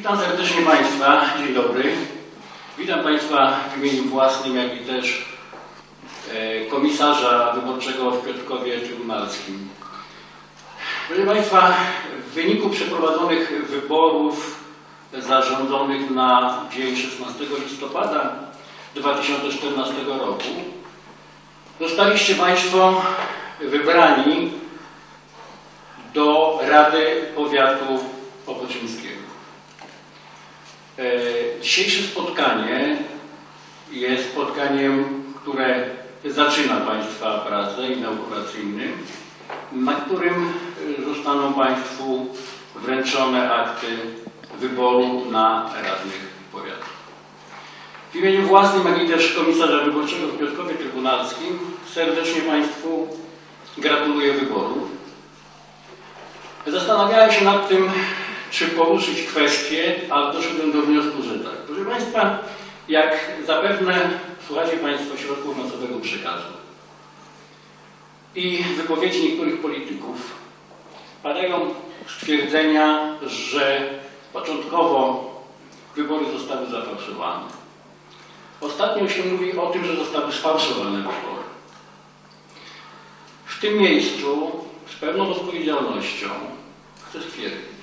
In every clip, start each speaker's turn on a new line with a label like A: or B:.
A: Witam serdecznie Państwa. Dzień dobry. Witam Państwa w imieniu własnym, jak i też e, komisarza wyborczego w Piotrkowie Trybunalskim. Proszę Państwa, w wyniku przeprowadzonych wyborów zarządzonych na dzień 16 listopada 2014 roku zostaliście Państwo wybrani do Rady Powiatu Opoczyńskiego. E, Dzisiejsze spotkanie jest spotkaniem, które zaczyna Państwa pracę inauguracyjnym, na którym zostaną Państwu wręczone akty wyboru na radnych powiatu. W imieniu własnym, jak i też komisarza wyborczego w Piotrkowie Trybunalskim serdecznie Państwu gratuluję wyboru. Zastanawiałem się nad tym, czy poruszyć kwestię, ale doszedłem do wniosku, że tak. Proszę Państwa, jak zapewne słuchacie Państwo środków masowego przekazu i wypowiedzi niektórych polityków, padają stwierdzenia, że początkowo wybory zostały zafałszowane. Ostatnio się mówi o tym, że zostały sfałszowane wybory. W tym miejscu z pewną odpowiedzialnością chcę stwierdzić,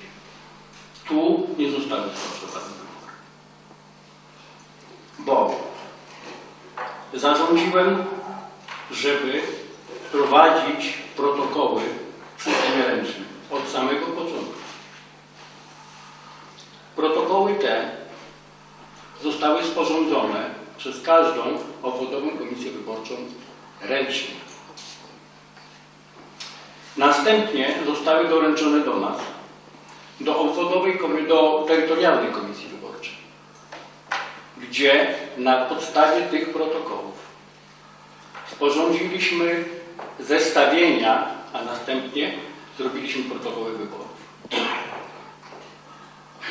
A: tu nie zostały sfałszowane wybory. Bo zarządziłem, żeby prowadzić protokoły w systemie ręcznym od samego początku. Protokoły te zostały sporządzone przez każdą obwodową komisję wyborczą ręcznie. Następnie zostały doręczone do nas, do obwodowej, do terytorialnej komisji wyborczej, gdzie na podstawie tych protokołów sporządziliśmy zestawienia, a następnie zrobiliśmy protokoły wyborów.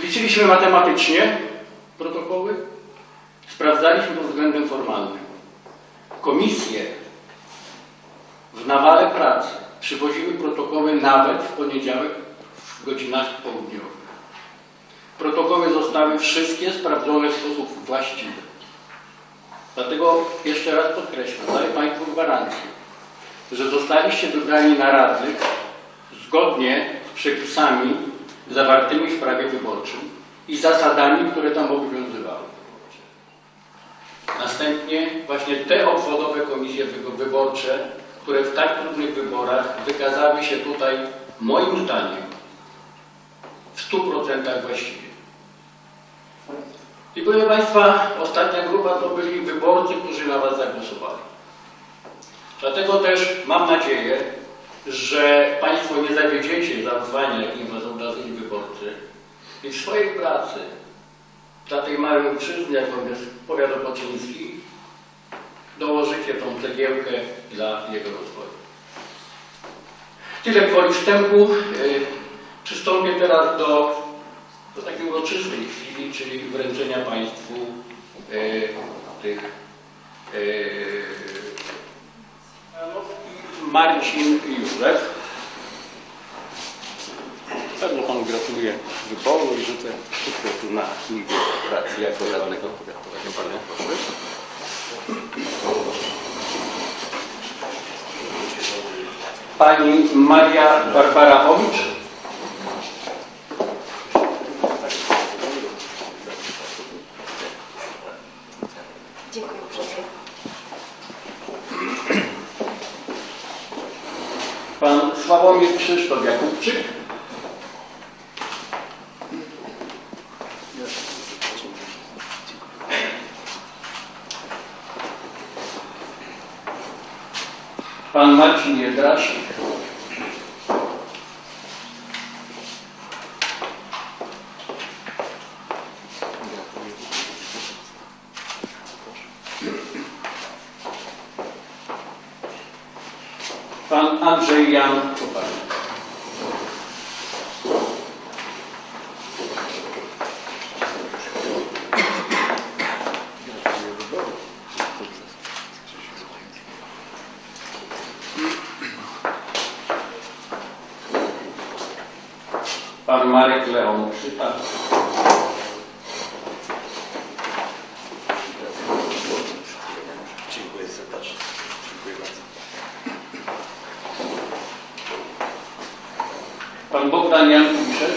A: Liczyliśmy matematycznie protokoły, sprawdzaliśmy pod względem formalnym. Komisje w nawale pracy przywoziły protokoły nawet w poniedziałek w godzinach południowych. Protokoły zostały wszystkie sprawdzone w sposób właściwy. Dlatego jeszcze raz podkreślam, daję Państwu gwarancję, że zostaliście wybrani na radnych zgodnie z przepisami zawartymi w prawie wyborczym i zasadami, które tam obowiązywały. Następnie właśnie te obwodowe komisje wy- wyborcze, które w tak trudnych wyborach wykazały się tutaj, moim zdaniem, 100% właściwie. I proszę Państwa, ostatnia grupa to byli wyborcy, którzy na Was zagłosowali. Dlatego też mam nadzieję, że Państwo nie zawiedziecie zaufania, jakim Was okazali wyborcy i w swojej pracy dla tej małej ojczyzny, jaką jest powiat opoczyński, dołożycie tą cegiełkę dla jego rozwoju. Tyle gwoli wstępu. Przystąpię teraz do, do takiej uroczystej chwili, czyli wręczenia Państwu y, tych y, Marcin Józef. Bardzo Panu gratuluję wyboru i życzę sukcesu na nigdzie pracy jako radnego. Panie proszę. Pani Maria Barbara Chowicz.
B: Dziękuję uprzejmie.
A: Pan Sławomir Krzysztof Jakubczyk. Pan Marcin Jedrasik. Pan Andrzej Jan Koparnik. Pan Marek Leon Krzyta. Pan Bogdan Jan Kubiszek.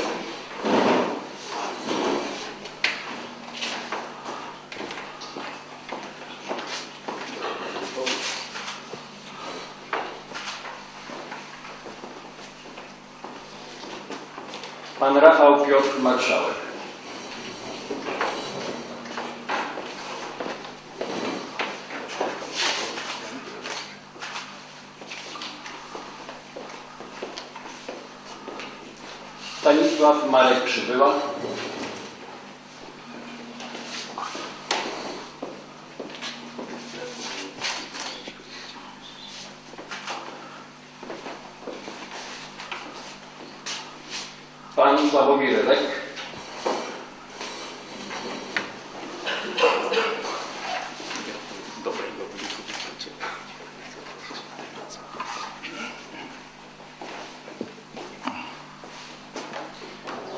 A: Pan Rafał Piotr Marszałek. Stanisław Marek Przybyła.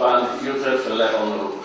A: Pan Józef Leon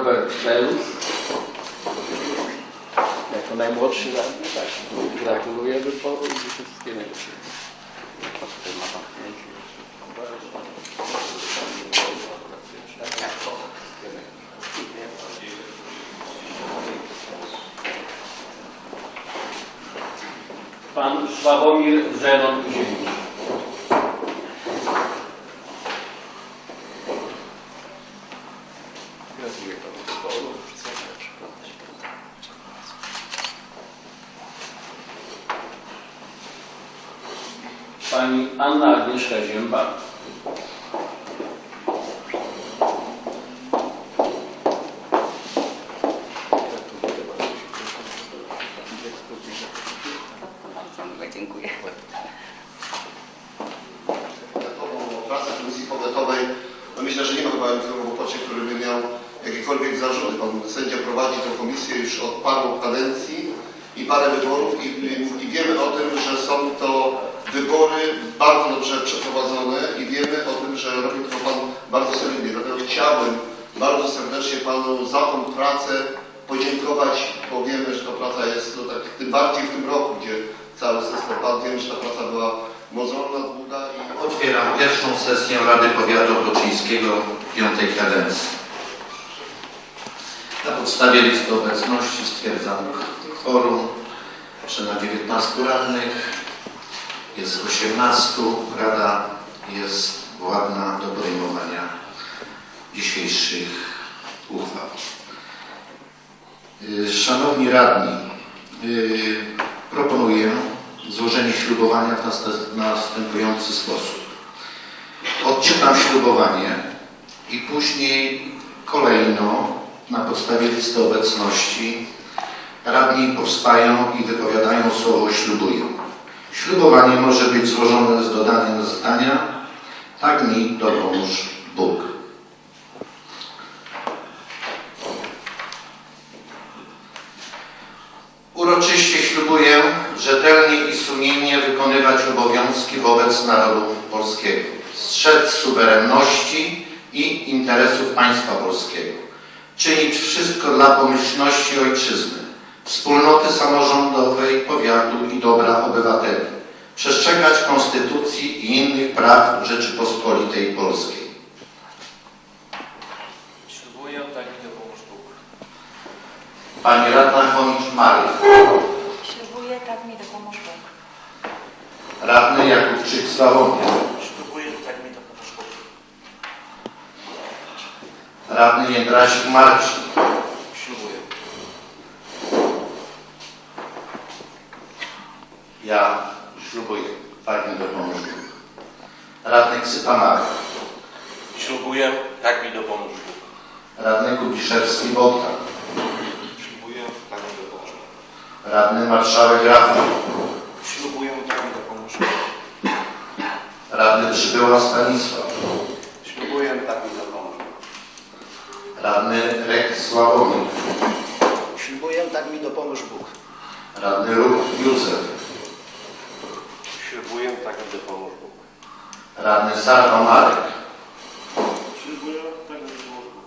A: Robert. Jako najmłodszy radny, tak. Gratuluję wyboru i. Tutaj ma pan Sławomir Zenon Zieliński. Gratuluję panu wyboru. Wszystkiego najlepszego. Pani Anna Agnieszka Zięba.
B: Bardzo miłe, dziękuję.
C: Komisji Powiatowej, no myślę, że nie ma chyba nikogo w Opocie, który by miał jakiekolwiek zarzuty. Pan sędzia prowadzi tę komisję już od paru kadencji i parę wyborów i, i, i wiemy o tym, że są to wybory bardzo dobrze przeprowadzone i wiemy o tym, że robi to Pan bardzo solidnie. Dlatego chciałbym bardzo serdecznie Panu za tą pracę podziękować, bo wiemy, że ta praca jest, no tak, tym bardziej w tym roku, gdzie cały system padł, wiemy, że ta praca była mozolna, długa i
D: Otwieram pierwszą sesję Rady Powiatu Opoczyńskiego piątej kadencji. Na podstawie listy obecności stwierdzam kworum, że na 19 radnych jest 18. Rada jest władna do podejmowania dzisiejszych uchwał. Y, Szanowni radni, y, proponuję złożenie ślubowania w nast- następujący sposób. Odczytam ślubowanie i później kolejno na podstawie listy obecności radni powstają i wypowiadają słowo ślubuję. Ślubowanie może być złożone z dodaniem zdania. Tak mi dopomóż Bóg. Uroczyście ślubuję rzetelnie i sumiennie wykonywać obowiązki wobec narodu polskiego, strzec suwerenności i interesów państwa polskiego, czynić wszystko dla pomyślności ojczyzny, wspólnoty samorządowej, powiatu i dobra obywateli, przestrzegać Konstytucji i innych praw Rzeczypospolitej Polskiej.
E: Ślubuję oddanie do pomóż Bóg.
D: Pani Radna Chomicz-Marych.
B: Ślubuję tak mi dopomóż Bóg.
D: Radny Jakubczyk Sławomir.
E: Ślubuję tak
D: mi dopomóż Bóg.
E: Radny
D: Jędrasik Marcin. Tak mi dopomóż Bóg. Radny Ksypa Marek.
E: Ślubuję, tak mi dopomóż Bóg.
D: Radny Kubiszewski Bogdan.
E: Ślubuję, tak mi dopomóż Bóg.
D: Radny Marszałek Rafał.
E: Ślubuję, tak mi dopomóż Bóg.
D: Radny Przybyła Stanisław.
E: Ślubuję, tak mi dopomóż Bóg.
D: Radny Rek Sławomir.
F: Ślubuję, tak mi dopomóż Bóg.
D: Radny Ruch Józef.
E: Ślubuję, tak mi dopomóż Bóg.
D: Radny Sarwa Marek.
E: Ślubuję, tak mi dopomóż Bóg.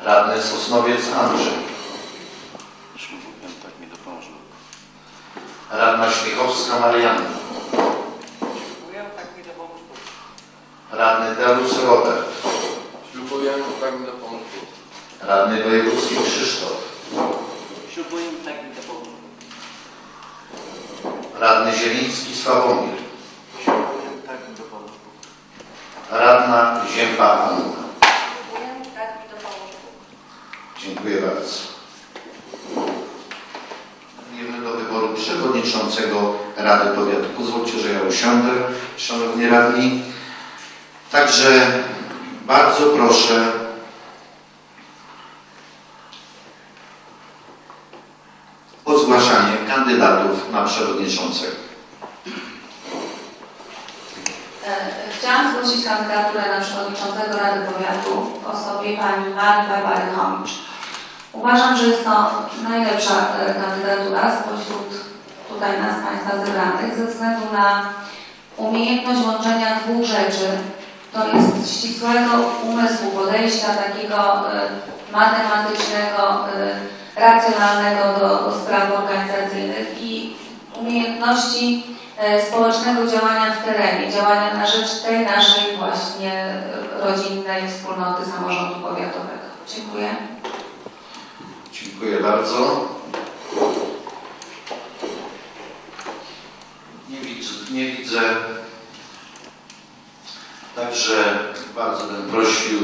D: Radny Sosnowiec Andrzej.
E: Ślubuję, tak mi dopomóż Bóg.
D: Radna Śmiechowska Marianna.
E: Ślubuję, tak mi dopomóż Bóg.
D: Radny Delus Robert.
E: Ślubuję, tak mi dopomóż Bóg.
D: Radny Wojewódzki Krzysztof.
E: Ślubuję, tak mi dopomóż Bóg.
D: Radny Zieliński Sławomir. Radna Zięba Anna. Dziękuję bardzo. Idziemy do wyboru przewodniczącego Rady Powiatu. Pozwólcie, że ja usiądę, szanowni radni. Także bardzo proszę o zgłaszanie kandydatów na przewodniczącego.
G: E, Chciałam zgłosić kandydaturę na przewodniczącego Rady Powiatu w osobie pani Marii Barbary Chomicz. Uważam, że jest to najlepsza e, kandydatura spośród tutaj nas Państwa zebranych ze względu na umiejętność łączenia dwóch rzeczy. To jest ścisłego umysłu, podejścia takiego e, matematycznego, racjonalnego do, do spraw organizacyjnych i umiejętności e, społecznego działania w terenie, działania na rzecz tej naszej właśnie rodzinnej wspólnoty samorządu powiatowego. Dziękuję.
D: Dziękuję bardzo. Nie widzę, nie widzę. Także bardzo bym prosił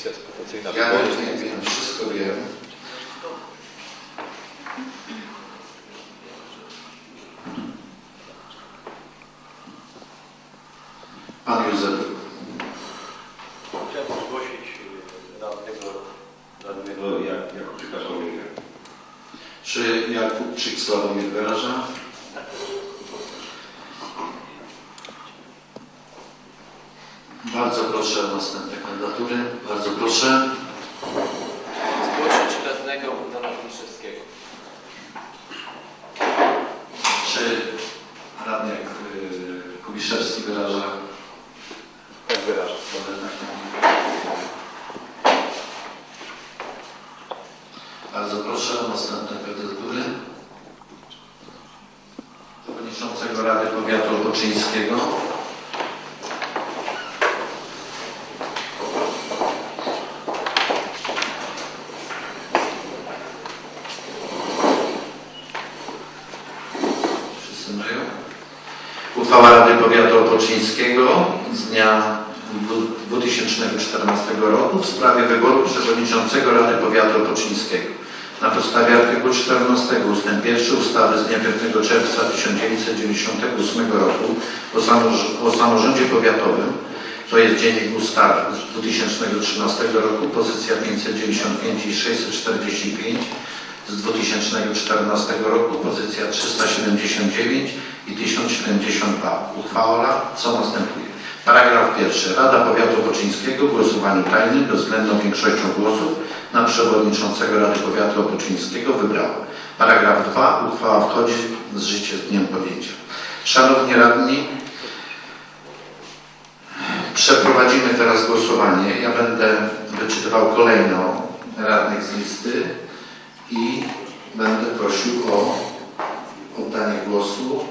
H: Komisja eksploatacyjna
D: Ja
H: wyborów.
D: wiem, wiem, wszystko wiem. Pan Józef.
I: Chciałbym zgłosić e, radnego, radnego jak, Jakubczyka Sławomira.
D: Czy Jakubczyk Sławomir wyraża? Bardzo proszę o następne kandydatury. Bardzo proszę.
E: Zgłosić radnego Bogdana Koniszewskiego.
D: Czy radny jak Kubiszewski wyraża?
H: Tak.
D: Dobrze, tak. Bardzo proszę o następne kandydatury. Przewodniczącego Rady Powiatu Opoczyńskiego. Wszyscy mają? Uchwała Rady Powiatu Opoczyńskiego z dnia 2014 roku w sprawie wyboru przewodniczącego Rady Powiatu Opoczyńskiego. Na podstawie artykułu 14 ust. 1 ustawy z dnia 5 czerwca 1998 roku o, samorz- o samorządzie powiatowym, to jest Dziennik Ustaw z 2013 roku, pozycja 595 i 645, z 2014 roku, pozycja 379 i 1072. Uchwała, co następuje? Paragraf pierwszy. Rada Powiatu Opoczyńskiego w głosowaniu tajnym bezwzględną większością głosów na przewodniczącego Rady Powiatu Opoczyńskiego wybrała. Paragraf 2. Uchwała wchodzi z życia z dniem podjęcia. Szanowni Radni, przeprowadzimy teraz głosowanie. Ja będę wyczytywał kolejno radnych z listy i będę prosił o oddanie głosu